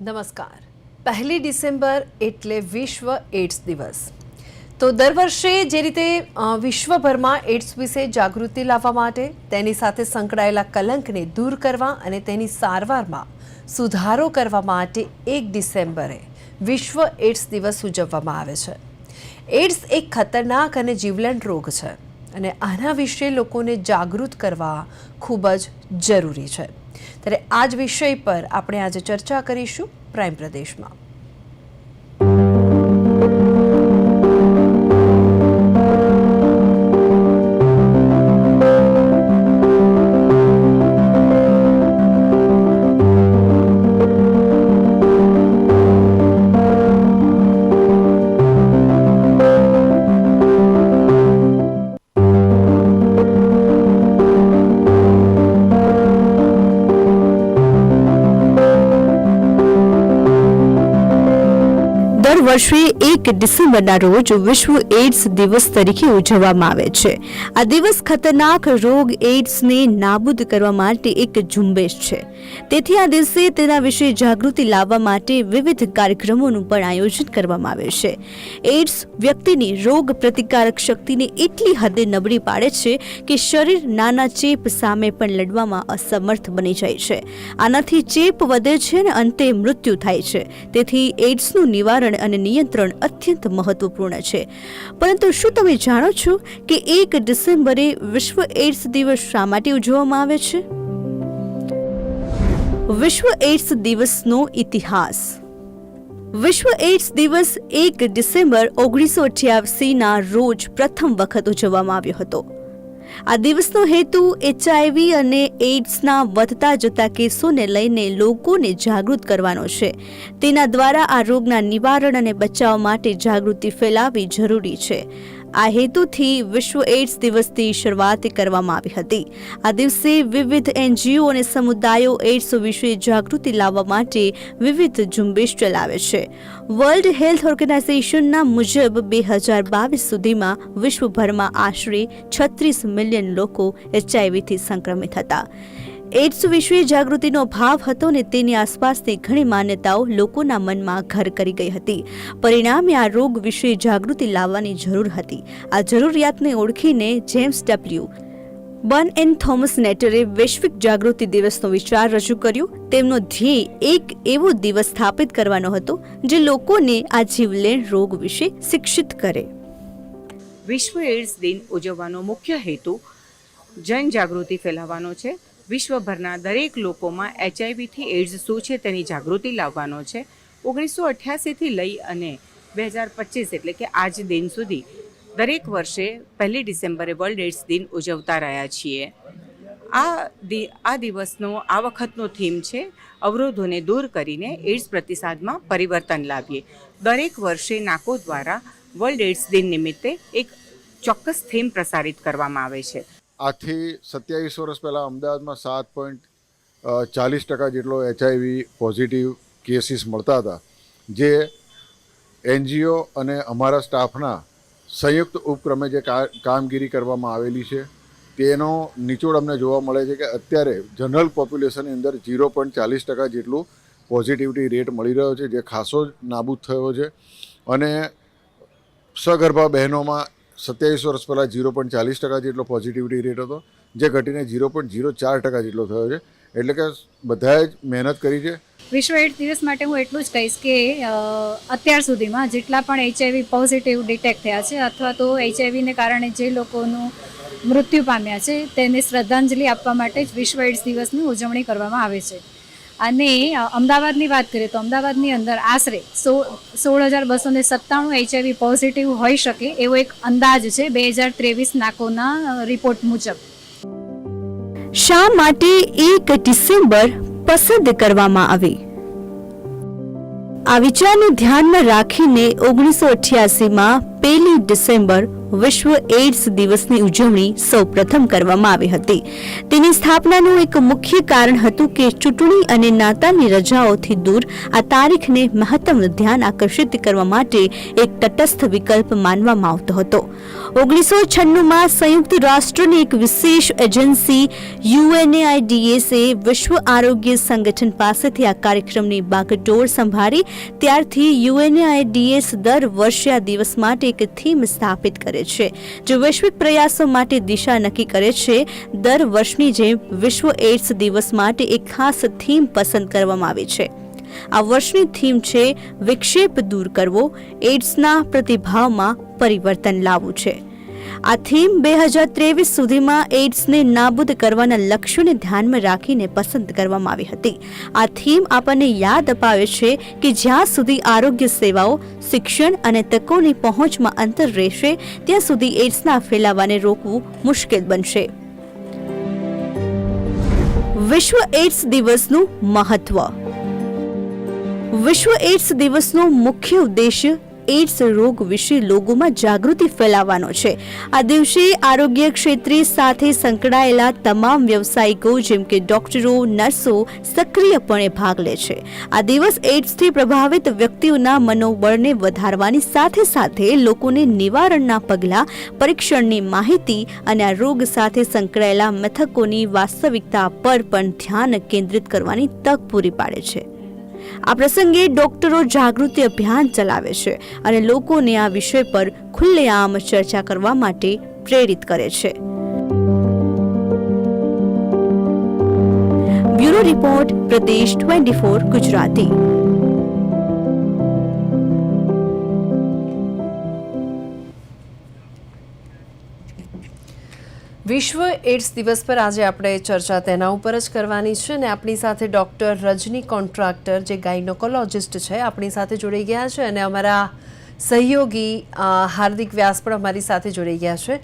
નમસ્કાર. પહેલી ડિસેમ્બર એટલે વિશ્વ એડ્સ દિવસ. તો દર વર્ષે જે રીતે વિશ્વભરમાં એડ્સ વિશે જાગૃતિ લાવવા માટે, તેની સાથે સંકળાયેલા કલંકને દૂર કરવા અને તેની સારવારમાં સુધારો કરવા માટે એક ડિસેમ્બરે વિશ્વ એડ્સ દિવસ ઉજવવામાં આવે છે. એડ્સ એક ખતરનાક અને જીવલેણ રોગ છે અને આના વિશે લોકોને જાગૃત કરવા ખૂબ જ જરૂરી છે. ત્યારે આ જ વિષય પર આપણે આજે ચર્ચા કરીશું પ્રાઇમ પ્રદેશમાં. વર્ષે એક ડિસેમ્બરના રોજ વિશ્વ એડ્સ દિવસ તરીકે ઉજવવામાં આવે છે. આ દિવસ ખતરનાક રોગ એડ્સને નાબૂદ કરવા માટે એક ઝુંબેશ છે. તેથી આ દિવસે તેના વિશે જાગૃતિ લાવવા માટે વિવિધ કાર્યક્રમોનું પણ આયોજન કરવામાં આવે છે. એડ્સ વ્યક્તિની રોગ પ્રતિકારક શક્તિને એટલી હદે નબળી પાડે છે કે શરીર નાના ચેપ સામે પણ લડવામાં અસમર્થ બની જાય છે. આનાથી ચેપ વધે છે અને અંતે મૃત્યુ થાય છે. તેથી એડ્સનું નિવારણ અને નિયંત્રણ અત્યંત મહત્વપૂર્ણ છે. પરંતુ શું તમે જાણો છો કે એક ડિસેમ્બરે વિશ્વ એડ્સ દિવસ શા માટે ઉજવવામાં આવે છે? વિશ્વ એડ્સ દિવસનો ઇતિહાસ. વિશ્વ એડ્સ દિવસ એક ડિસેમ્બર ઓગણીસો અઠ્યાસીના રોજ પ્રથમ વખત ઉજવવામાં આવ્યો હતો. આ દિવસનો હેતુ એચઆઈવી અને એઇડ્સના વધતા જતા કેસોને લઈને લોકોને જાગૃત કરવાનો છે. તેના દ્વારા આ રોગના નિવારણ અને બચાવ માટે જાગૃતિ ફેલાવવી જરૂરી છે. આ હેતુથી વિશ્વ એઇડ્સ દિવસની શરૂઆત કરવામાં આવી હતી. આ દિવસે વિવિધ એનજીઓ અને સમુદાયો એઇડ્સ વિશે જાગૃતિ લાવવા માટે વિવિધ ઝુંબેશ ચલાવે છે. વર્લ્ડ હેલ્થ ઓર્ગેનાઇઝેશનના મુજબ બે હજાર બાવીસ સુધીમાં વિશ્વભરમાં આશરે છત્રીસ મિલિયન લોકો એચઆઈવીથી સંક્રમિત હતા. એડ્સ વિશે જાગૃતિનો ભાવ હતો ને તેની આસપાસની ઘણી માન્યતાઓ લોકોના મનમાં ઘર કરી ગઈ હતી. પરિણામે આ રોગ વિશે જાગૃતિ લાવવાની જરૂર હતી. આ જરૂરિયાતને ઓળખીને James W Bunn and Thomas નેટરે વૈશ્વિક જાગૃતિ દિવસનો વિચાર રજૂ કર્યો. તેમનો ધ્યેય એક એવો દિવસ સ્થાપિત કરવાનો હતો જે લોકોને આ જીવલેણ રોગ વિશે શિક્ષિત કરે. વિશ્વ એડ્સ દિન ઉજવવાનો મુખ્ય હેતુ જનજાગૃતિ ફેલાવવાનો છે. વિશ્વભરના દરેક લોકોમાં એચઆઈવીથી એડ્સ શું છે તેની જાગૃતિ લાવવાનો છે ઓગણીસો અઠ્યાસીથી લઈ અને બે હજાર પચીસ એટલે કે આજ દિન સુધી દરેક વર્ષે પહેલી ડિસેમ્બરે વર્લ્ડ એડ્સ દિન ઉજવતા રહ્યા છીએ. આ દિ, આ દિવસનો, આ વખતનો થીમ છે અવરોધોને દૂર કરીને એડ્સ પ્રતિસાદમાં પરિવર્તન લાવીએ. દરેક વર્ષે નાકો દ્વારા વર્લ્ડ એડ્સ દિન નિમિત્તે એક ચોક્કસ થીમ પ્રસારિત કરવામાં આવે છે. આજથી સત્યાવીસ વર્ષ પહેલાં અમદાવાદમાં સાત પોઈન્ટ ચાલીસ ટકા જેટલો એચઆઈવી પોઝિટિવ કેસીસ મળતા હતા, જે એનજીઓ અને અમારા સ્ટાફના સંયુક્ત ઉપક્રમે જે કામગીરી કરવામાં આવેલી છે, તેનો નિચોડ અમને જોવા મળે છે કે અત્યારે જનરલ પોપ્યુલેશનની અંદર ઝીરો પોઈન્ટ ચાલીસ ટકા જેટલું પોઝિટિવિટી રેટ મળી રહ્યો છે, જે ખાસો નાબૂદ થયો છે. અને સગર્ભા બહેનોમાં સત્યાવીસ વર્ષ પહેલાં ઝીરો પોઈન્ટ ચાલીસ ટકા જેટલો પોઝિટિવિટી રેટ હતો, જે ઘટીને ઝીરો પોઈન્ટ ઝીરો ચાર ટકા જેટલો થયો છે. એટલે કે બધાએ જ મહેનત કરી છે. વિશ્વ એડ્સ દિવસ માટે હું એટલું જ કહીશ કે અત્યાર સુધીમાં જેટલા પણ એચઆઈવી પોઝિટિવ ડિટેક્ટ થયા છે અથવા તો એચઆઈવીને કારણે જે લોકોનું મૃત્યુ પામ્યા છે, તેને શ્રદ્ધાંજલિ આપવા માટે જ વિશ્વ એડ્સ દિવસની ઉજવણી કરવામાં આવે છે. અને અમદાવાદની વાત કરીએ તો અમદાવાદની અંદર આશરે સો સોળ હજાર બસો ને સત્તાણું એચઆઈવી પોઝિટિવ હોઈ શકે એવો એક અંદાજ છે બે હજાર ત્રેવીસ નાકોના રિપોર્ટ મુજબ. શા માટે એક ડિસેમ્બર પસંદ કરવામાં આવી? આ વિચારને ધ્યાનમાં રાખીને ઓગણીસો અઠ્યાસીમાં પહેલી ડિસેમ્બર વિશ્વ એઇડ્સ દિવસની ઉજવણી સૌપ્રથમ કરવામાં આવી હતી. તેની સ્થાપનાનું એક મુખ્ય કારણ હતું કે ચૂંટણી અને નાતાની રજાઓથી દૂર આ તારીખને મહત્તમ ધ્યાન આકર્ષિત કરવા માટે એક તટસ્થ વિકલ્પ માનવામાં આવતો હતો. ઓગણીસો છન્નુંમાં સંયુક્ત રાષ્ટ્રની એક વિશેષ એજન્સી યુએનએઆઈડીએસએ વિશ્વ આરોગ્ય સંગઠન પાસેથી આ કાર્યક્રમની બાગડોર સંભાળી, ત્યારથી યુએનએઆઈડીએસ દર વર્ષે આ દિવસ માટે એક થીમ સ્થાપિત કરે છે. જે વૈશ્વિક પ્રયાસો માટે દિશા નક્કી કરે છે. દર વર્ષની જેમ વિશ્વ એઇડ્સ દિવસ માટે એક ખાસ થીમ પસંદ કરવામાં આવી છે. આ વર્ષની થીમ છે વિક્ષેપ દૂર કરવો. એડ્સના પ્રતિભાવમાં પરિવર્તન લાવવું છે. આ થીમ બે હજાર ત્રેવીસ સુધીમાં એઇડ્સને નાબૂદ કરવાના લક્ષ્યોને ધ્યાનમાં રાખીને પસંદ કરવામાં આવી હતી. આ થીમ આપણને યાદ અપાવે છે કે જ્યાં સુધી આરોગ્ય સેવાઓ, શિક્ષણ અને તકોની પહોંચમાં અંતર રહેશે, ત્યાં સુધી એડ્સના ફેલાવાને રોકવું મુશ્કેલ બનશે. વિશ્વ એઇડ્સ દિવસનું મહત્વ. વિશ્વ એઇડ્સ દિવસનો મુખ્ય ઉદ્દેશ્ય એડ્સ રોગ વિશે લોકોમાં જાગૃતિ ફેલાવવાનો છે. આ દિવસે આરોગ્ય ક્ષેત્રે સાથે સંકળાયેલા તમામ વ્યવસાયિકો જેમ કે ડોક્ટરો, નર્સો સક્રિયપણે ભાગ લે છે. આ દિવસ એઇડ્સથી પ્રભાવિત વ્યક્તિઓના મનોબળને વધારવાની સાથે સાથે લોકોને નિવારણના પગલાં, પરીક્ષણની માહિતી અને આ રોગ સાથે સંકળાયેલા મથકોની વાસ્તવિકતા પર પણ ધ્યાન કેન્દ્રિત કરવાની તક પૂરી પાડે છે. આ પ્રસંગે ડોક્ટરો જાગૃતિ અભિયાન ચલાવે છે અને લોકોને આ વિષય પર ખુલ્લેઆમ ચર્ચા કરવા માટે પ્રેરિત કરે છે. Bureau report Pradesh twenty four Gujarati. વિશ્વ એડ્સ દિવસ પર આજે આપણે ચર્ચા તેના ઉપર જ કરવાની છે ને આપણી સાથે ડૉક્ટર રજની કોન્ટ્રાક્ટર, જે ગાયનોકોલોજિસ્ટ છે, આપણી સાથે જોડાઈ ગયા છે અને અમારા સહયોગી હાર્દિક વ્યાસ પણ અમારી સાથે જોડાઈ ગયા છે.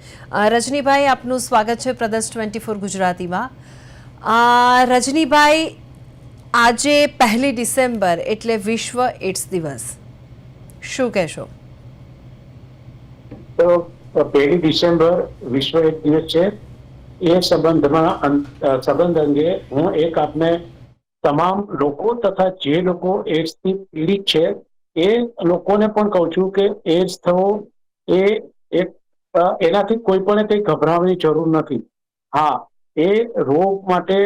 રજનીભાઈ, આપનું સ્વાગત છે પ્રદર્શ ટ્વેન્ટી ફોર ગુજરાતીમાં. રજનીભાઈ, આજે પહેલી ડિસેમ્બર એટલે વિશ્વ એડ્સ દિવસ. શું કહેશો? પહેલી ડિસેમ્બર વિશ્વ એક દિવસ છે. એ સંબંધમાં સંબંધ અંગે હું એક આપને તમામ લોકો તથા જે લોકો એડ્સથી પીડિત છે, એ લોકોને પણ કહું છું કે એડ્સ થવો એ એક એનાથી કોઈ પણ કંઈ ગભરાવાની જરૂર નથી. હા, એ રોગ માટે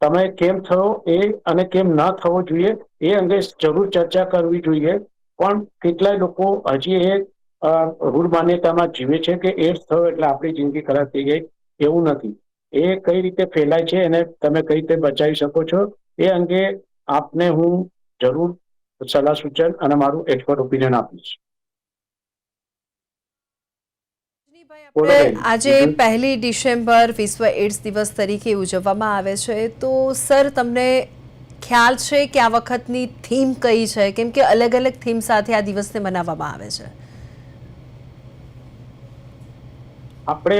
તમે કેમ થયો એ અને કેમ ન થવો જોઈએ એ અંગે જરૂર ચર્ચા કરવી જોઈએ. પણ કેટલાય લોકો હજી એ રૂઢ માન્યતામાં જીવે છે કે એડ્સ થયો એટલે આપણી જિંદગી ખરાબ થઈ ગઈ એવું નથી. એ કઈ રીતે ફેલાય છે અને તમે કઈ રીતે બચાવી શકો છો એ અંગે આપને હું જરૂર સલાહ સૂચન અને મારું એક્સપર્ટ ઓપિનિયન આપીશ. આજે પહેલી ડિસેમ્બર વિશ્વ એડ્સ દિવસ તરીકે ઉજવવામાં આવે છે. તો સર તમને ખ્યાલ છે કે આ વખતની થીમ કઈ છે? કેમ કે અલગ અલગ થીમ સાથે આ દિવસને મનાવવામાં આવે છે. આપણે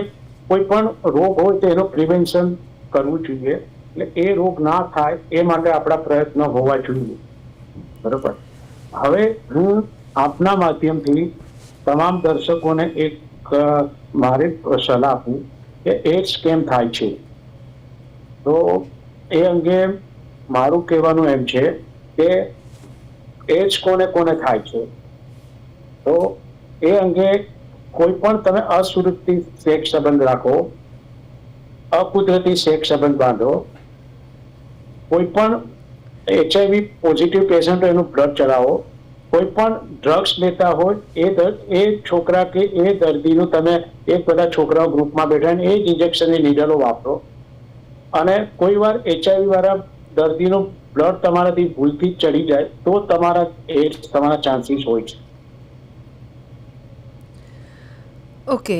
કોઈ પણ રોગ હોય તો એનું પ્રિવેન્શન કરવું જોઈએ. એટલે એ રોગ ના થાય એ માટે આપણા પ્રયત્ન હોવા જોઈએ. બરોબર? હવે હું આપના માધ્યમથી તમામ દર્શકોને એક મારી સલાહ આપું કે એડ્સ કેમ થાય છે? તો એ અંગે મારું કહેવાનું એમ છે કે એડ્સ કોને કોને થાય છે? તો એ અંગે કોઈ પણ તમે અસુરક્ષિત શેખ સંબંધ રાખો, અકુદરતી સેક્સ સંબંધ બાંધો કોઈ પણ એચઆઈવી પોઝિટિવ પેશન્ટ એનું બ્લડ ચડાવો કોઈ પણ ડ્રગ્સ લેતા હોય એ એ છોકરા કે એ દર્દીનું તમે એક બધા છોકરાઓ ગ્રુપમાં બેઠા એ જ ઇન્જેક્શનની નીડલો વાપરો. અને કોઈ વાર એચઆઈવી વાળા દર્દીનું બ્લડ તમારાથી ભૂલથી ચડી જાય તો તમારા એડ્સ તમારા ચાન્સીસ હોય છે. ઓકે.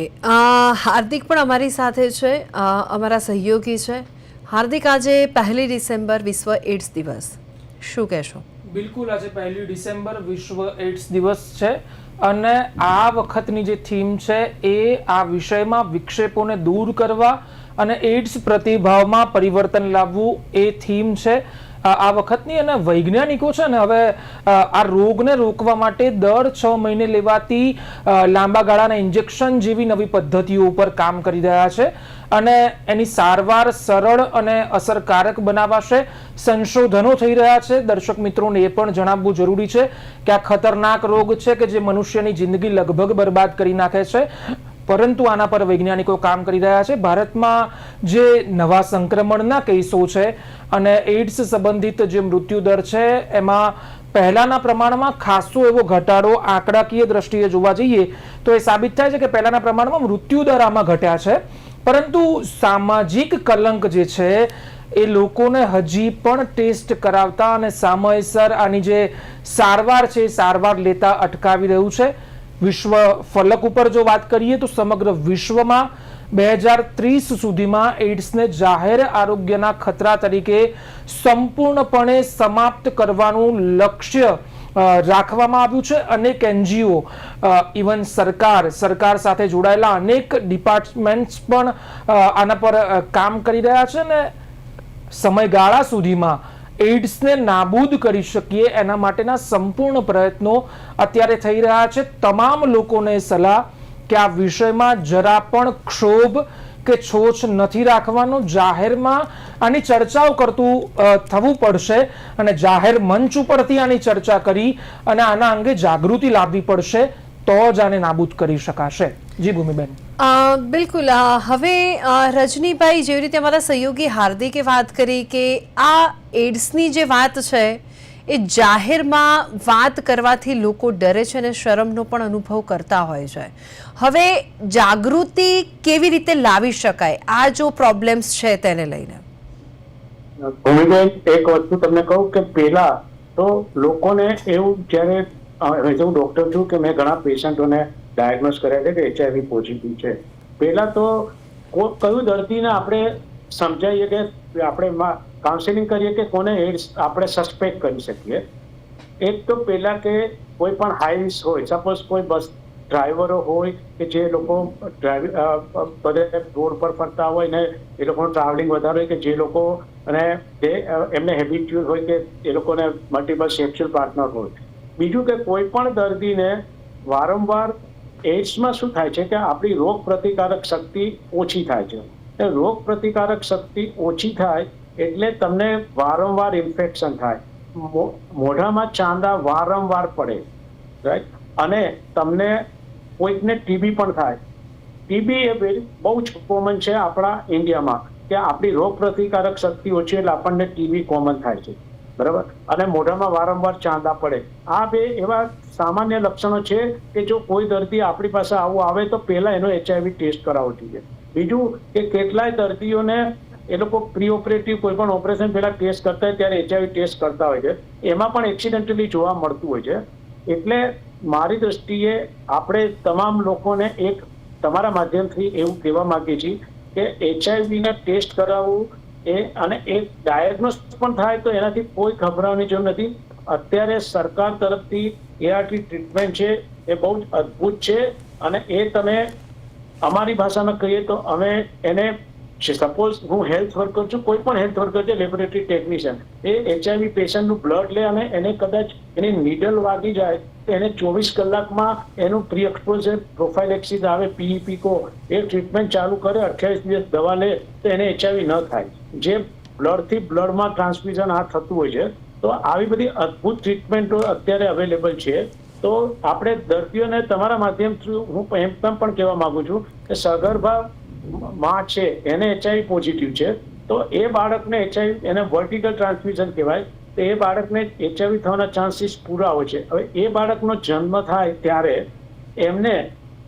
હાર્દિક પણ અમારી સાથે છે. અમારા સહયોગી છે. હાર્દિક, આજે પહેલી ડિસેમ્બર વિશ્વ એડ્સ દિવસ. શું કહેશો? બિલકુલ, આજે પહેલી ડિસેમ્બર વિશ્વ એડ્સ દિવસ છે અને આ વખતની જે થીમ છે એ આ વિષયમાં વિક્ષેપોને દૂર કરવા અને એડ્સ પ્રતિભાવમાં પરિવર્તન લાવવું એ થીમ છે. આ વખતની અને વૈજ્ઞાનિકો છે ને હવે આ રોગને રોકવા માટે દર છ મહિને લેવાતી લાંબા ગાળાના ઇન્જેક્શન જેવી નવી પદ્ધતિઓ ઉપર કામ કરી રહ્યા છે અને એની સારવાર સરળ અને અસરકારક બનાવાશે. સંશોધનો થઈ રહ્યા છે. દર્શક મિત્રોને એ પણ જણાવવું જરૂરી છે કે આ ખતરનાક રોગ છે કે જે મનુષ્યની જિંદગી લગભગ બરબાદ કરી નાખે છે. પરંતુ આના પર વૈજ્ઞાનિકો કામ કરી રહ્યા છે. ભારતમાં જે નવા સંક્રમણના કેસો છે અને એઇડ્સ સંબંધિત જે મૃત્યુ દર છે, એમાં પહેલાના પ્રમાણમાં ખાસો એવો ઘટાડો આંકડાકીય દ્રષ્ટિએ જોવા જઈએ, તો એ સાબિત થાય છે કે પહેલાના પ્રમાણમાં મૃત્યુ દર આમાં ઘટ્યા છે. પરંતુ સામાજિક કલંક જે છે, એ લોકોને હજી પણ ટેસ્ટ કરાવતા અને સમયસર આની જે સારવાર છે સારવાર લેતા અટકાવી રહ્યું છે. વિશ્વ ફલક ઉપર જો વાત કરીએ, તો સમગ્ર વિશ્વમાં બે હજાર ત્રીસ સુધીમાં એઇડ્સને જાહેર આરોગ્યના ખતરા તરીકે સંપૂર્ણપણે સમાપ્ત કરવાનું લક્ષ્ય રાખવામાં આવ્યું છે. અનેક એનજીઓ ઇવન સરકાર સરકાર સાથે જોડાયેલા અનેક ડિપાર્ટમેન્ટ્સ પણ આના પર કામ કરી રહ્યા છે ને સમયગાળા સુધીમાં એઇડ્સને નાબૂદ કરી શકીએ એના માટેના સંપૂર્ણ પ્રયત્નો અત્યારે થઈ રહ્યા છે. તમામ લોકોને સલાહ કે આ વિષયમાં જરા પણ ક્ષોભ કે છોછ નથી રાખવાનો. જાહેરમાં આની ચર્ચાઓ કરતું થવું પડશે અને જાહેર મંચ ઉપરથી આની ચર્ચા કરી અને આના અંગે જાગૃતિ લાવવી પડશે તો જ આને નાબૂદ કરી શકાશે. જી ભૂમિબેન. બિલકુલ હવે રજનીભાઈ જેવી રીતે અમારા સહયોગી હાર્દિકે વાત કરી કે આ એડ્સની જે વાત છે એ જાહેરમાં વાત કરવાથી લોકો ડરે છે અને શરમનો પણ અનુભવ કરતા હોય છે. હવે જાગૃતિ કેવી રીતે લાવી શકાય? આ જો પ્રોબ્લેમ્સ છે તેને લઈને. ભૂમિબેન, એક વસ્તુ તમને કહું કે પેલા તો લોકોને એવું જ્યારે હું ડોક્ટર છું કે મેં ઘણા પેશન્ટોને ડાયગ્નોઝ કર્યા છે કે એચઆઈવી પોઝિટિવ છે. પેલા તો કયું દર્દીને આપણે સમજાવીએ કે આપણે કાઉન્સેલિંગ કરીએ કે કોને એડ્સ આપણે સસ્પેક્ટ કરી શકીએ. એક તો પહેલાં કે કોઈ પણ હાઈ રિસ્ક હોય સપોઝ કોઈ બસ ડ્રાઈવરો હોય કે જે લોકો ડ્રાઈવિંગ બધે રોડ પર ફરતા હોય ને એ લોકોનું ટ્રાવેલિંગ વધારે હોય કે જે લોકો અને જે એમને હેબિચ્યુઅલ હોય કે એ લોકોને મલ્ટિપલ સેક્સ્યુઅલ પાર્ટનર હોય. બીજું કે કોઈ પણ દર્દીને વારંવાર એડ્સમાં શું થાય છે કે આપણી રોગ પ્રતિકારક શક્તિ ઓછી થાય છે. રોગ પ્રતિકારક શક્તિ ઓછી થાય એટલે તમને વારંવાર ઇન્ફેક્શન થાય. મોઢામાં ચાંદા વારંવાર પડે રાઈટ અને તમને કોઈકને ટીબી પણ થાય. ટીબી એ બહુ જ કોમન છે આપણા ઇન્ડિયામાં, કે આપણી રોગ પ્રતિકારક શક્તિ ઓછી એટલે આપણને ટીબી કોમન થાય છે. બરાબર? અને મોઢામાં વારંવાર ચાંદા પડે. આ બે એવા સામાન્ય લક્ષણો છે કે જો કોઈ દર્દી આપણી પાસે આવું આવે તો પહેલા એનો એચઆઈવી ટેસ્ટ કરાવવો જોઈએ. બીજું કે કેટલાય દર્દીઓને એ લોકો પ્રી ઓપરેટિવ કોઈ પણ ઓપરેશન પહેલા ટેસ્ટ કરતા હોય ત્યારે એચઆઈવી ટેસ્ટ કરતા હોય છે. એમાં પણ એક્સિડન્ટલી જોવા મળતું હોય છે. એટલે મારી દ્રષ્ટિએ આપણે તમામ લોકોને એક તમારા માધ્યમથી એવું કહેવા માંગીએ છીએ કે એચઆઈવીને ટેસ્ટ કરાવવું એ અને એ ડાયગ્નોસ પણ થાય તો એનાથી કોઈ ગભરાવાની જરૂર નથી. અત્યારે સરકાર તરફથી એઆરટી ટ્રીટમેન્ટ છે, એ બહુ જ અદ્ભુત છે અને એ તમે અમારી ભાષામાં કહીએ તો અમે એને સપોઝ હું હેલ્થ વર્કર છું, કોઈ પણ હેલ્થ વર્કર છે લેબોરેટરી ટેકનિશિયન એ એચઆઈવી પેશન્ટનું બ્લડ લે અને એને કદાચ એની નીડલ વાગી જાય, તો એને ચોવીસ કલાકમાં એનું પ્રી એક્સપોઝર પ્રોફાઇલેક્સિસ આવે પીઈપી કો એ ટ્રીટમેન્ટ ચાલુ કરે, અઠ્યાવીસ દિવસ દવા લે, તો એને એચઆઈવી ન થાય. જે બ્લડથી બ્લડમાં ટ્રાન્સમિશન આ થતું હોય છે, તો આવી બધી અદ્ભુત ટ્રીટમેન્ટો અત્યારે અવેલેબલ છે. તો આપણે દર્દીઓને તમારા માધ્યમ થ્રુ હું એમ પણ કહેવા માંગુ છું કે સગર્ભા માં છે, એને એચઆઈવી પોઝિટિવ છે, તો એ બાળકને એચઆઈવી એને વર્ટિકલ ટ્રાન્સમિશન કહેવાય, તો એ બાળકને એચઆઈવી થવાના ચાન્સીસ પૂરા હોય છે. હવે એ બાળકનો જન્મ થાય ત્યારે એમને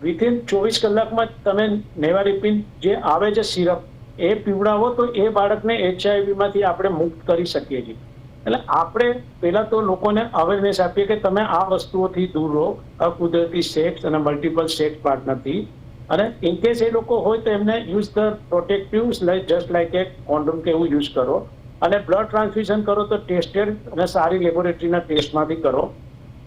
વિથિન ચોવીસ કલાકમાં તમે નેવારિપિન જે આવે છે સિરપ, એ પીવડાવો તો એ બાળકને એચઆઈવીમાંથી આપણે મુક્ત કરી શકીએ છીએ. એટલે આપણે પહેલા તો લોકોને અવેરનેસ આપીએ કે તમે આ વસ્તુઓથી દૂર રહો. અકુદરતી સેક્સ અને મલ્ટિપલ સેક્સ પાર્ટનરથી અને ઇનકેસ એ લોકો હોય તો એમને use the protectives like just like a condom કે એવું યુઝ કરો. અને બ્લડ ટ્રાન્સફ્યુઝન કરો તો ટેસ્ટેડ અને સારી લેબોરેટરીના ટેસ્ટમાંથી કરો.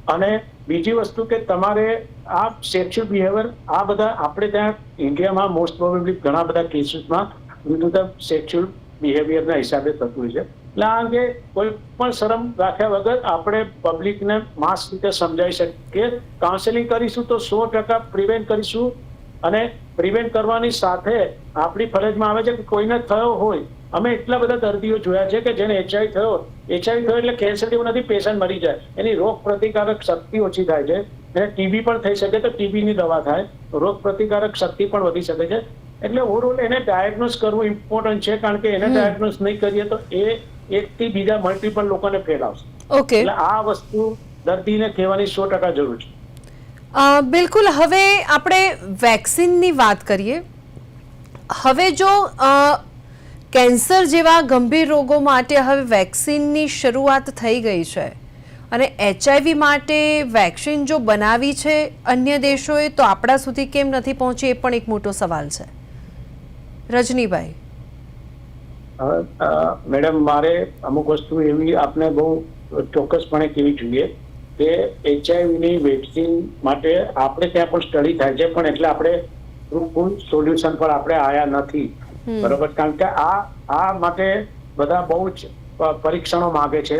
અને બીજી વસ્તુ કે તમારે આ સેક્સ્યુઅલ બિહેવિયર આ બધા આપણે ત્યાં ઇન્ડિયામાં મોસ્ટ પ્રોબેબલી ઘણા બધા કેસીસમાં સેક્સ્યુઅલ બિહેવિયરના હિસાબે થતું હોય છે. એટલે આ અંગે કોઈ પણ શરમ રાખ્યા વગર આપણે પબ્લિકને માસ રીતે સમજાવી શકીએ. કાઉન્સેલિંગ કરીશું તો સો ટકા પ્રિવેન્ટ કરીશું. અને પ્રિવેન્ટ કરવાની સાથે આપણી ફરજમાં આવે છે કે કોઈને થયો હોય અમે એટલા બધા દર્દીઓ જોયા છે કે જેને એચઆઈવી થયો એચઆઈવી થયો એટલે કેન્સર જેવું નથી પેશન્ટ મરી જાય. એની રોગ પ્રતિકારક શક્તિ ઓછી થાય છે. એને ટીબી પણ થઈ શકે તો ટીબીની દવા થાય. રોગ પ્રતિકારક શક્તિ પણ વધી શકે છે. એટલે ઓવરઓલ એને ડાયગ્નોસ કરવું ઇમ્પોર્ટન્ટ છે કારણ કે એને ડાયગ્નોસ નહીં કરીએ તો એ એકથી બીજા મલ્ટીપલ લોકોને ફેલાવશે એટલે આ વસ્તુ દર્દીને કહેવાની સો ટકા જરૂર છે. બિલકુલ, હવે આપણે વેક્સિનની વાત કરીએ. હવે જો કેન્સર જેવા ગંભીર રોગો માટે હવે વેક્સિનની શરૂઆત થઈ ગઈ છે અને એચઆઈવી માટે વેક્સિન જો બનાવી છે અન્ય દેશોએ, તો આપણા સુધી કેમ નથી પહોંચી એ પણ એક મોટો સવાલ છે. રજનીભાઈ. મેડમ, મારે અમુક વસ્તુ એવી આપણે બહુ ચોક્કસપણે કહેવી જોઈએ. કે એચઆઈવી ની વેક્સિન માટે આપણે ત્યાં પણ સ્ટડી થાય છે પણ એટલે આપણે ફૂલ સોલ્યુશન પર આપણે આયા નથી. બરોબર? કારણ કે આ આ માટે બધા બહુ જ પરીક્ષણો માંગે છે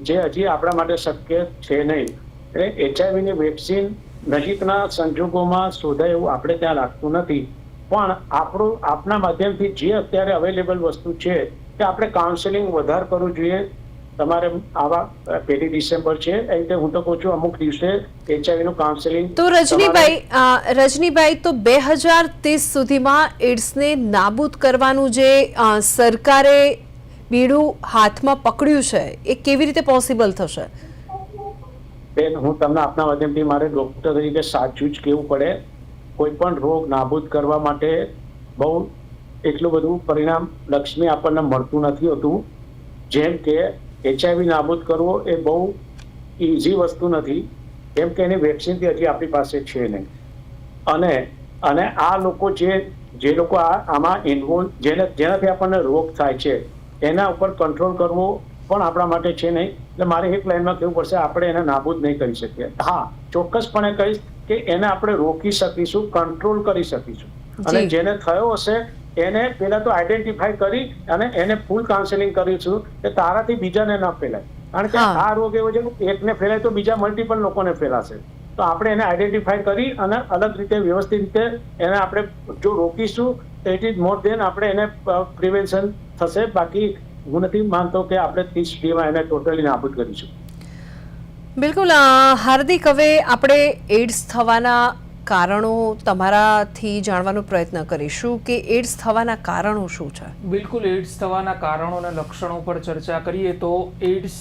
જે હજી આપણા માટે શક્ય છે નહીં. એટલે એચઆઈવી ની વેક્સિન નજીકના સંજોગોમાં શોધાય એવું આપણે ત્યાં લાગતું નથી. પણ આપણું આપના માધ્યમથી જે અત્યારે અવેલેબલ વસ્તુ છે કે આપણે કાઉન્સેલિંગ વધારે કરવું જોઈએ તમારે આવા પહેલી ડિસેમ્બર છે એ રીતે હું તો કહું છું અમુક દિવસે એચઆઈવી નું કાઉન્સેલિંગ તો રજનીભાઈ રજનીભાઈ તો બે હજાર ત્રીસ સુધીમાં એડ્સને નાબૂદ કરવાનું જે સરકારે બીડું હાથમાં પકડ્યું છે એ કેવી રીતે પોસિબલ થશે? બેન હું તમને આપના માધ્યમથી મારે ડોક્ટર તરીકે સાચું જ કહેવું પડે. કોઈ પણ રોગ નાબૂદ કરવા માટે બહુ એટલું બધું પરિણામ લક્ષ્મી આપણને મળતું નથી હોતું. જેમ કે એચઆઈવી નાબૂદ કરવો એ બહુ ઇઝી વસ્તુ નથી. કેમ કે એની વેક્સિનથી હજી આપણી પાસે છે નહીં. અને અને આ લોકો જે જે લોકો આમાં ઇન્વોલ્વ જેને જેનાથી આપણને રોગ થાય છે એના ઉપર કંટ્રોલ કરવો પણ આપણા માટે છે નહીં. એટલે મારે એક લાઈનમાં કહેવું પડશે આપણે એને નાબૂદ નહીં કરી શકીએ. હા ચોક્કસપણે કહીશ કે એને આપણે રોકી શકીશું કંટ્રોલ કરી શકીશું. અને જેને થયો હશે એને પહેલા તો આઈડેન્ટિફાઈ કરી અને એને ફૂલ કાઉન્સેલિંગ કરીશું કે તારાથી બીજાને ન ફેલાય. કારણ કે આ રોગ એવો છે કે એકને ફેલાય તો બીજા મલ્ટિપલ લોકોને ફેલાશે. તો આપણે એને આઈડેન્ટિફાઈ કરી અને અલગ રીતે વ્યવસ્થિત રીતે એને આપણે જો રોકીશું તો ઇટ ઇઝ મોર દેન આપણે એને પ્રિવેન્શન થશે. બાકી હું નથી માનતો કે આપણે ત્રીસ સુધીમાં એને ટોટલી નાબૂદ કરીશું. બિલકુલ હાર્દિક હવે આપણે એડ્સ થવાના કારણો તમારાથી જાણવાનો પ્રયત્ન કરીશું કે એડ્સ થવાના કારણો શું છે? બિલકુલ, એડ્સ થવાના કારણો અને લક્ષણો પર ચર્ચા કરીએ તો એડ્સ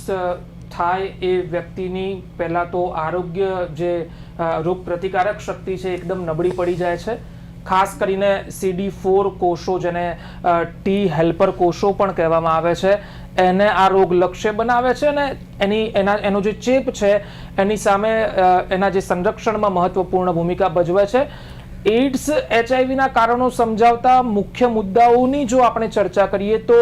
થાય એ વ્યક્તિની પહેલાં તો આરોગ્ય જે રોગ પ્રતિકારક શક્તિ છે, એકદમ નબળી પડી જાય છે. ખાસ કરીને સીડી ફોર કોષો જેને ટી હેલ્પર કોષો પણ કહેવામાં આવે છે, એને આ રોગ લક્ષ્ય બનાવે છે અને એની, એના, એનો જે ચેપ છે, એની સામે એના જે સંરક્ષણમાં મહત્વપૂર્ણ ભૂમિકા ભજવે છે. એડ્સ એચઆઈવીના કારણો સમજાવતા મુખ્ય મુદ્દાઓની જો આપણે ચર્ચા કરીએ તો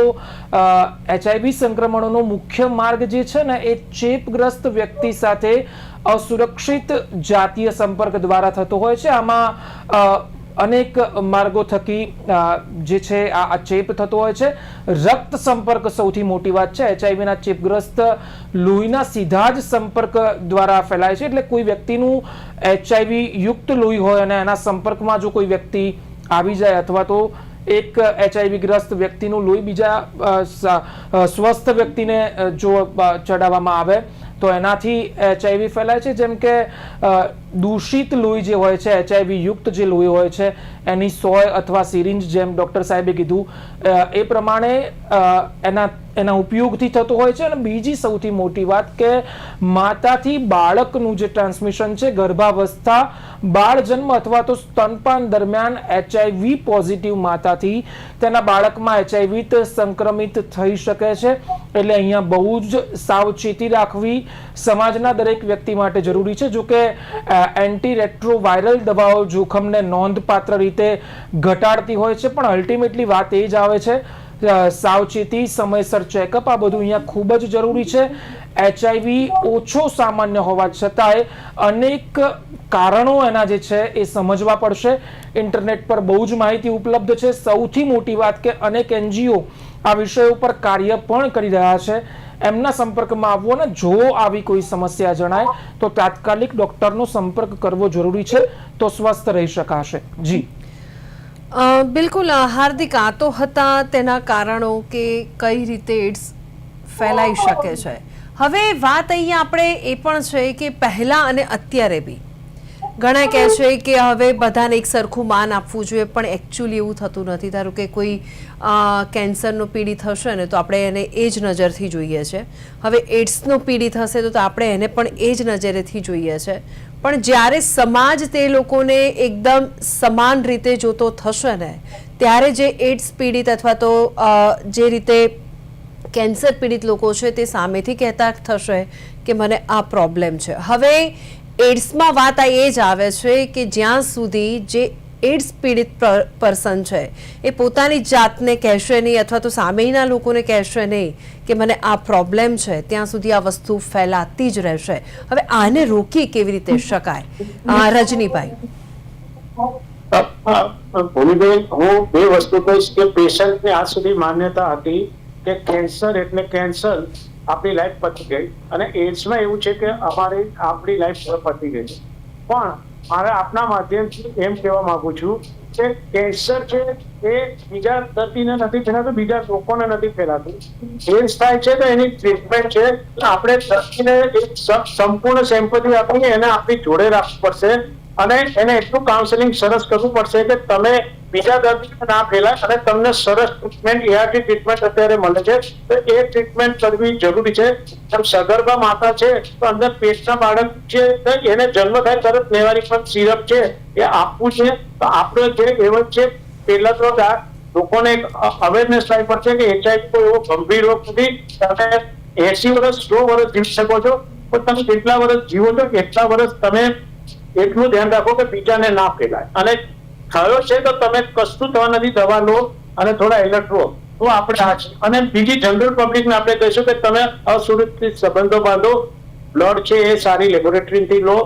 એચઆઈવી સંક્રમણોનો મુખ્ય માર્ગ જે છે ને, એ ચેપગ્રસ્ત વ્યક્તિ સાથે અસુરક્ષિત જાતીય સંપર્ક દ્વારા થતો હોય છે. આમાં અનેક માર્ગો થકી જે છે, આ ચેપ થતો હોય છે. રક્ત સંપર્ક સૌથી મોટી વાત છે. એચઆઈવીના ચેપગ્રસ્ત લોહીના સીધા જ સંપર્ક દ્વારા ફેલાય છે. એટલે કોઈ વ્યક્તિનું એચઆઈવી યુક્ત લોહી હોય અને એના સંપર્કમાં જો કોઈ વ્યક્તિ આવી જાય અથવા તો એક એચઆઈવી ગ્રસ્ત વ્યક્તિનું લોહી બીજા સ્વસ્થ વ્યક્તિને જો ચડાવવામાં આવે, તો એનાથી એચઆઈવી ફેલાય છે. જેમ કે દૂષિત લોહી જે હોય છે એચઆઈવી યુક્ત જે લોહી હોય છે, એની સોય અથવા સિરિંજ જેમ ડૉક્ટર સાહેબે કીધું એ પ્રમાણે એના એના ઉપયોગથી થતો હોય છે. અને બીજી સૌથી મોટી વાત કે માતાથી બાળકનું જે ટ્રાન્સમિશન છે, ગર્ભાવસ્થા, બાળ જન્મ અથવા તો સ્તનપાન દરમિયાન એચઆઈવી પોઝિટિવ માતાથી તેના બાળકમાં એચઆઈવી સંક્રમિત થઈ શકે છે. એટલે અહીંયા બહુ જ સાવચેતી રાખવી સમાજના દરેક વ્યક્તિ માટે જરૂરી છે. જો કે એન્ટી રેટ્રોવાયરલ દવાઓ જોખમને નોંધપાત્ર રીતે ઘટાડતી હોય છે, પણ અલ્ટિમેટલી વાત એ જ આવે છે સાવચેતી, સમયસર ચેકઅપ, આ બધું અહીંયા ખૂબ જ જરૂરી છે. એચઆઈવી ઓછો સામાન્ય હોવા છતાંય અનેક કારણો એના જે છે એ સમજવા પડશે. ઇન્ટરનેટ પર બહુ જ માહિતી ઉપલબ્ધ છે. સૌથી મોટી વાત કે અનેક એનજીઓ આ વિષય ઉપર કાર્ય પણ કરી રહ્યા છે. એમના સંપર્કમાં આવવો અને જો આવી કોઈ સમસ્યા જણાય તો તાત્કાલિક ડોક્ટરનો સંપર્ક કરવો જરૂરી છે તો સ્વસ્થ રહી શકાશે. જી. બિલકુલ હાર્દિક, આ તો હતા તેના કારણો કે કઈ રીતે એડ્સ ફેલાઈ શકે છે. હવે વાત અહીંયા આપણે એ પણ છે કે પહેલાં અને અત્યારે બી. ઘણા કહે છે કે હવે બધાને એક સરખું માન આપવું જોઈએ, પણ એકચ્યુઅલી એવું થતું નથી. ધારો કે કોઈ કેન્સરનો પીડિત હશે ને, તો આપણે એને એ જ નજરથી જોઈએ છે. હવે એડ્સનો પીડિત હશે તો તો આપણે એને પણ એ જ નજરેથી જોઈએ છે. પણ જ્યારે સમાજ તે લોકોને એકદમ સમાન રીતે જોતો થશે ને, ત્યારે જે એડ્સ પીડિત અથવા તો જે રીતે કેન્સર પીડિત લોકો છે તે સામેથી કહેતા થશે કે મને આ પ્રોબ્લેમ છે. હવે એડ્સમાં વાત આ એ જ આવે છે કે જ્યાં સુધી જે એડ્સ પીડિત પર્સન છે, એ પોતાની જાતને કહેશે નહીં અથવા તો સામેના લોકોને કહેશે નહીં કે મને આ પ્રોબ્લેમ છે, ત્યાં સુધી આ વસ્તુ ફેલાતી જ રહેશે. હવે આને રોકી કેવી રીતે શકાય? રજનીભાઈ. ભૂમિબેન હું બે વસ્તુ કહીશ કે પેશન્ટને આ સુધી માન્યતા હતી કે કેન્સર એટલે કેન્સર આપણી લાઈફ પતી ગઈ. અને એડ્સમાં એવું છે કે અમારી આપણી લાઈફ પતી ગઈ પણ મારે આપના માધ્યમથી એમ કહેવા માંગુ છું કે કેન્સર છે એ બીજા દર્દીને નથી ફેલાતું, બીજા લોકોને નથી ફેલાતું. એડ્સ થાય છે તો એની ટ્રીટમેન્ટ છે. આપણે દર્દીને એક સંપૂર્ણ સેમ્પથી આપીને એને આપણી જોડે રાખવું પડશે. અને એને એટલું કાઉન્સેલિંગ સરસ કરવું પડશે કે તમે બીજા દર્દીને ના ફેલાય અને તમને સરસ ટ્રીટમેન્ટ એઆરટી ટ્રીટમેન્ટ અત્યારે મળે છે. તો એ ટ્રીટમેન્ટ કરવી જરૂરી છે. સગર્ભા માતા છે, તો અંદર પેટના બાળક છે એને જન્મ થાય તરત લેવાની પણ સિરપ છે, એ આપવું છે. તો આપણે જે કહેવત છે, પહેલા તો લોકોને લોકોને અવેરનેસ લાવી પડશે કે એચઆઈવી કોઈ એવો ગંભીર રોગ નથી. તમે એસી વર્ષ સો વર્ષ જીવી શકો છો. પણ તમે કેટલા વર્ષ જીવો છો? કેટલા વર્ષ તમે એટલું ધ્યાન રાખો કે બીજાને ના ફેલાય. અને થયો છે તો તમે કશું થવા નથી, દવા લો અને થોડા એલર્ટ રહો. તો આપણે આ છે. અને બીજી જનરલ પબ્લિકને આપણે કહીશું કે તમે અસુરક્ષિત સંબંધો બાંધો. બ્લડ છે એ સારી લેબોરેટરીથી લો.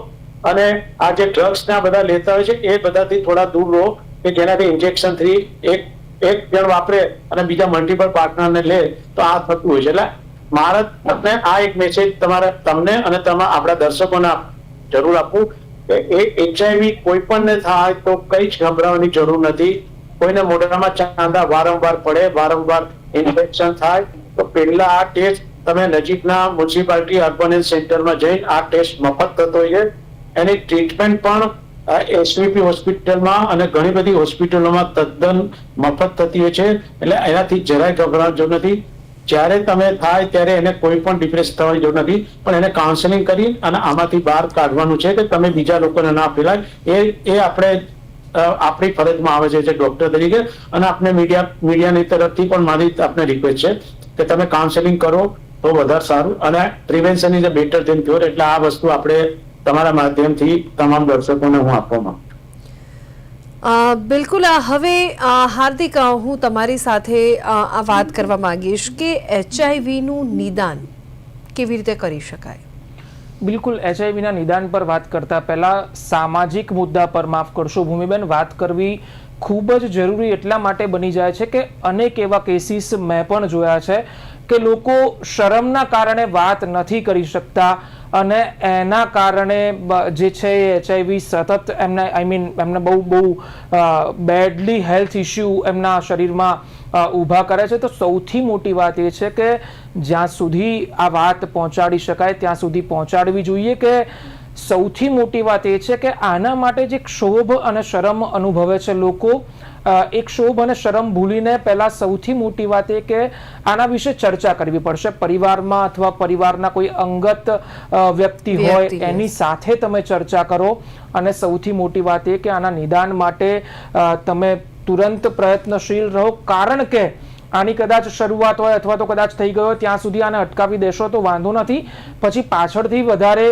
અને આ જે ડ્રગ્સ ના બધા લેતા હોય છે, એ બધાથી થોડા દૂર રહો કે જેનાથી ઇન્જેક્શનથી એક એક જણ વાપરે અને બીજા મલ્ટિપલ પાર્ટનરને લે, તો આ થતું હોય છે. એટલે મારા આ એક મેસેજ તમારા તમને અને તમારા આપણા દર્શકોને જરૂર આપવું એ એચઆઈવી કોઈ પણ થાય તો કઈ જ ગભરાવાની જરૂર નથી. કોઈને મોઢામાં ચાંદા વારંવાર પડે, વારંવાર ઇન્ફેક્શન થાય, તો પહેલા આ ટેસ્ટ તમે નજીકના મ્યુનિસિપાલિટી અર્બન હેલ્થ સેન્ટરમાં જઈને આ ટેસ્ટ મફત થતો હોય છે. એની ટ્રીટમેન્ટ પણ એસવીપી હોસ્પિટલમાં અને ઘણી બધી હોસ્પિટલોમાં તદ્દન મફત થતી હોય છે. એટલે એનાથી જરાય ગભરાવાની જરૂર નથી. જ્યારે તમે થાય ત્યારે એને કોઈ પણ ડિપ્રેસ થવાની જરૂર નથી, પણ એને કાઉન્સેલિંગ કરી અને આમાંથી બહાર કાઢવાનું છે કે તમે બીજા લોકોને ના ફેલાય. એ એ આપણે આપણી ફરજમાં આવે છે ડોક્ટર તરીકે. અને આપણે મીડિયા મીડિયાની તરફથી પણ મારી આપને રિક્વેસ્ટ છે કે તમે કાઉન્સેલિંગ કરો તો વધારે સારું. અને prevention is a better than cure એટલે આ વસ્તુ આપણે તમારા માધ્યમથી તમામ દર્શકોને હું આપવા માંગુ છું. બિલકુલ હવે હાર્દિક હું તમારી સાથે આ વાત કરવા માંગીશ કે એચઆઈવીનું નિદાન કેવી રીતે કરી શકાય? બિલકુલ, એચઆઈવીના નિદાન પર વાત કરતા પહેલા સામાજિક મુદ્દા પર માફ કરશો. ભૂમિબેન, વાત કરવી ખૂબ જ જરૂરી એટલા માટે બની જાય છે કે અનેક એવા કેસીસ મેં પણ જોયા છે કે લોકો શરમના કારણે વાત નથી કરી શકતા અને એના કારણે જે છે એ એચઆઈવી સતત એમને આઈ મીન એમને બહુ બહુ બેડલી હેલ્થ ઇશ્યુ એમના શરીરમાં ઊભા કરે છે. તો સૌથી મોટી વાત એ છે કે જ્યાં સુધી આ વાત પહોંચાડી શકાય, ત્યાં સુધી પહોંચાડવી જોઈએ કે સૌથી મોટી વાત એ છે કે આના માટે જે ક્ષોભ અને શરમ અનુભવે છે લોકો અ, શોભ અને શરમ ભૂલીને પહેલા સૌથી મોટી વાત એ કે આના વિશે ચર્ચા કરવી પડશે. પરિવારમાં અથવા પરિવારના કોઈ અંગત વ્યક્તિ હોય એની સાથે તમે ચર્ચા કરો અને સૌથી મોટી વાત એ કે આના નિદાન માટે તમે તુરંત પ્રયત્નશીલ રહો. કારણ કે આની કદાચ શરૂઆત હોય અથવા તો કદાચ થઈ ગયો ત્યાં સુધી આને અટકાવી દેશો તો વાંધો નથી. પછી પાછળથી વધારે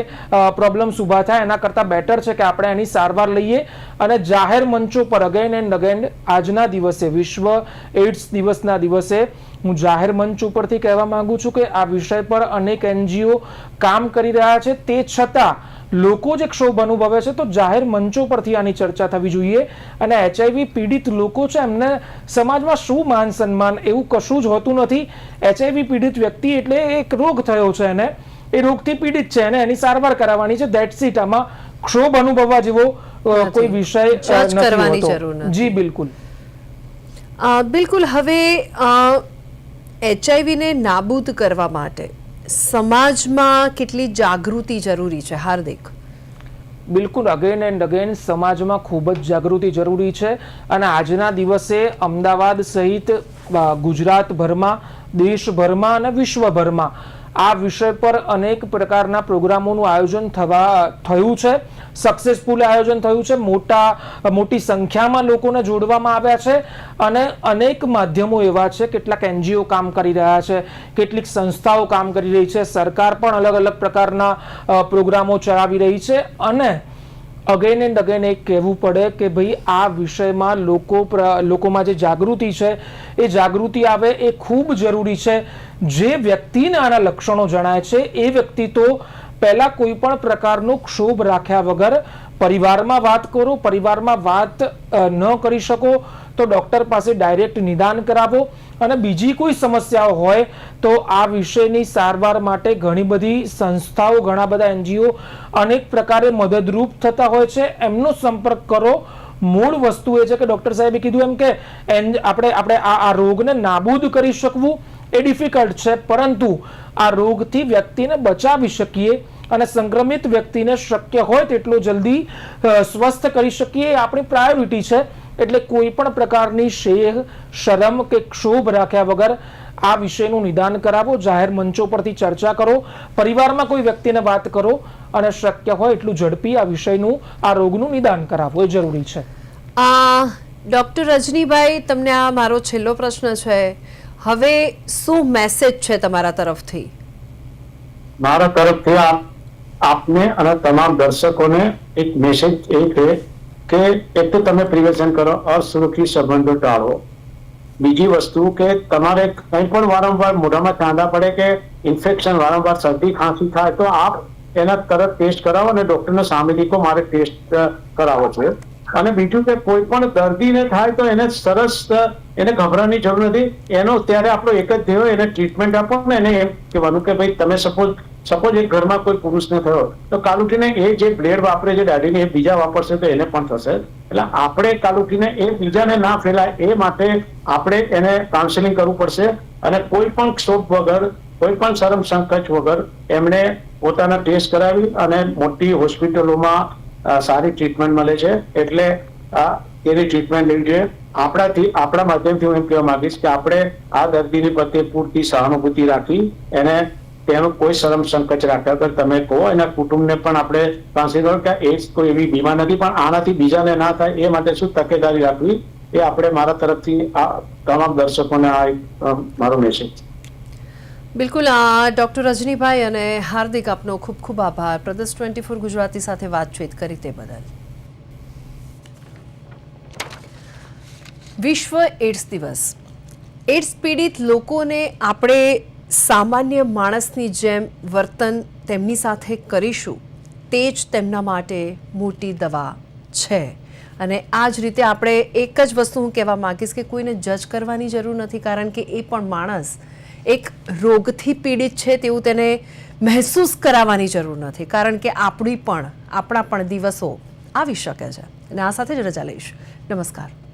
પ્રોબ્લેમ્સ ઊભા થાય, એના કરતાં બેટર છે કે આપણે એની સારવાર લઈએ. અને જાહેર મંચો પર અગેન એન્ડ અગેન આજના દિવસે, વિશ્વ એઇડ્સ દિવસના દિવસે, હું જાહેર મંચ ઉપરથી કહેવા માંગુ છું કે આ વિષય પર અનેક એનજીઓ કામ કરી રહ્યા છે. તે છતાં લોકો જે ક્ષોભ અનુભવે છે તો જાહેર મંચો પરથી આની ચર્ચા થવી જોઈએ. અને એચઆઈવી પીડિત લોકો છે એમને સમાજમાં શું માન સન્માન એવું કશું જ હોતું નથી. એચઆઈવી પીડિત વ્યક્તિ એટલે એક રોગ થયો છે એને. એ રોગથી પીડિત છે અને એની સારવાર કરાવવાની છે. દેટ સીટ આમાં ક્ષોભ અનુભવવા જેવો કોઈ વિષય કરવાની જરૂર નથી. જી બિલકુલ. બિલકુલ. હવે એચઆઈવીને નાબૂદ કરવા માટે સમાજમાં કેટલી જાગૃતિ જરૂરી છે? હાર્દિક. બિલકુલ અગેન એન્ડ અગેન સમાજમાં ખૂબ જ જાગૃતિ જરૂરી છે. અને આજના દિવસે અમદાવાદ સહિત ગુજરાતભરમાં, દેશભરમાં અને વિશ્વભરમાં આ વિષય પર અનેક પ્રકારના પ્રોગ્રામોનું આયોજન થવા થયું છે. સક્સેસફુલ આયોજન થયું છે. મોટા, મોટી સંખ્યામાં લોકોને જોડવામાં આવ્યા છે અને અનેક માધ્યમો એવા છે. કેટલાક એનજીઓ કામ કરી રહ્યા છે. કેટલીક સંસ્થાઓ કામ કરી રહી છે. સરકાર પણ અલગ અલગ પ્રકારના પ્રોગ્રામો ચલાવી રહી છે અને અગેન એન્ડ અગેન એક કહેવું પડે કે ભાઈ આ વિષયમાં લોકો લોકોમાં જે જાગૃતિ છે, એ જાગૃતિ આવે એ ખૂબ જરૂરી છે. જે વ્યક્તિને આના લક્ષણો જણાય છે, એ વ્યક્તિ તો પહેલા કોઈ પણ પ્રકારનો ક્ષોભ રાખ્યા વગર પરિવારમાં વાત કરો, પરિવારમાં વાત ન કરી શકો, તો ડૉક્ટર પાસે ડાયરેક્ટ નિદાન કરાવો. અને બીજી કોઈ સમસ્યાઓ હોય તો આ વિષયની સારવાર માટે ઘણી બધી સંસ્થાઓ, ઘણા બધા એનજીઓ અનેક પ્રકારે મદદરૂપ થતા હોય છે. એમનો સંપર્ક કરો. મૂળ વસ્તુ એ છે કે ડૉક્ટર સાહેબે કીધું એમ કે આપણે આપણે આ રોગને નાબૂદ કરી શકવું. એ ડિફિકલ્ટ છે, પરંતુ આ રોગથી વ્યક્તિને બચાવી શકીએ અને સંક્રમિત વ્યક્તિને શક્ય હોય તેટલો જલ્દી સ્વસ્થ કરી શકીએ એ આપણી પ્રાયોરિટી છે. એટલે કોઈ પણ પ્રકારની શેહ, શરમ કે ક્ષોભ રાખ્યા વગર આ વિષયનું નિદાન કરાવો, જાહેર મંચો પરથી ચર્ચા કરો, પરિવારમાં કોઈ વ્યક્તિને વાત કરો અને શક્ય હોય એટલું ઝડપી આ વિષયનું, આ રોગનું નિદાન કરાવવું એ જરૂરી છે. આ, ડૉક્ટર રજનીભાઈ, તમને આ મારો છેલ્લો પ્રશ્ન છે. હવે શું મેસેજ છે તમારા તરફથી? મારા તરફથી આપ, આપને અને તમામ દર્શકોને એક મેસેજ એ છે કે તો તમે પ્રિવેશન કરો, અસુરક્ષિત સંબંધો ટાળો. બીજી વસ્તુ કે તમારે કંઈ પણ વારંવાર મોઢામાં કાંદા પડે કે ઇન્ફેક્શન વારંવાર શરદી, ખાંસી થાય તો આપ એના તરત ટેસ્ટ કરાવો અને ડોક્ટરને સામે કહો મારે ટેસ્ટ કરાવો છે. અને બીજું કે કોઈ પણ દર્દીને થાય તો એને સરસ એને ગભરાની જરૂર નથી. એનો ત્યારે આપણો એક જ ધ્યેય એને ટ્રીટમેન્ટ આપો ને એને એમ કહેવાનું કે ભાઈ, તમે સપોઝ સપોઝ એક ઘરમાં કોઈ પુરુષને થયો તો કાલ એ જે બ્લેડ વાપરે છે દાઢીને એ બીજા વાપરશે તો એને પણ થશે. એટલે આપણે કાલ એ બીજાને ના ફેલાય, એ માટે આપણે એને કાઉન્સેલિંગ કરવું પડશે. અને કોઈ પણ ક્ષોભ વગર, કોઈ પણ શરમ સંકોચ વગર એમણે પોતાના ટેસ્ટ કરાવી અને મોટી હોસ્પિટલોમાં સારી ટ્રીટમેન્ટ મળે છે. એટલે આ એની ટ્રીટમેન્ટ લેવી જોઈએ. આપણાથી, આપણા માધ્યમથી હું એમ કહેવા માંગીશ કે આપણે આ દર્દીની પ્રત્યે પૂરતી સહાનુભૂતિ રાખી એને તેનું કોઈ શરમ સંકોચ રાખ્યા વગર તમે કહો, એના કુટુંબને પણ આપણે કાઉન્સિલ કરો કે એડ્સ કોઈ એવી બીમાર નથી, પણ આનાથી બીજાને ના થાય, એ માટે શું તકેદારી રાખવી, એ આપણે મારા તરફથી આ તમામ દર્શકોને આ મારો મેસેજ બિલકુલ ડૉક્ટર રજનીભાઈ અને હાર્દિક આપનો ખૂબ ખૂબ આભાર. પ્રદેશ ટ્વેન્ટી ફોર ગુજરાતી સાથે વાતચીત કરી તે બદલ. વિશ્વ એડ્સ દિવસ. એડ્સ પીડિત લોકોને આપણે સામાન્ય માણસની જેમ વર્તન તેમની સાથે કરીશું, તે જ તેમના માટે મોટી દવા છે. અને આ જ રીતે આપણે એક જ વસ્તુ હું કહેવા માંગીશ કે કોઈને જજ કરવાની જરૂર નથી, કારણ કે એ પણ માણસ એક રોગથી પીડિત છે તેવું તેને મહેસૂસ કરાવવાની જરૂર નથી. કારણ કે આપણી પણ, આપણા પણ દિવસો આવી શકે છે. અને આ સાથે જ રજા લઈશ. નમસ્કાર.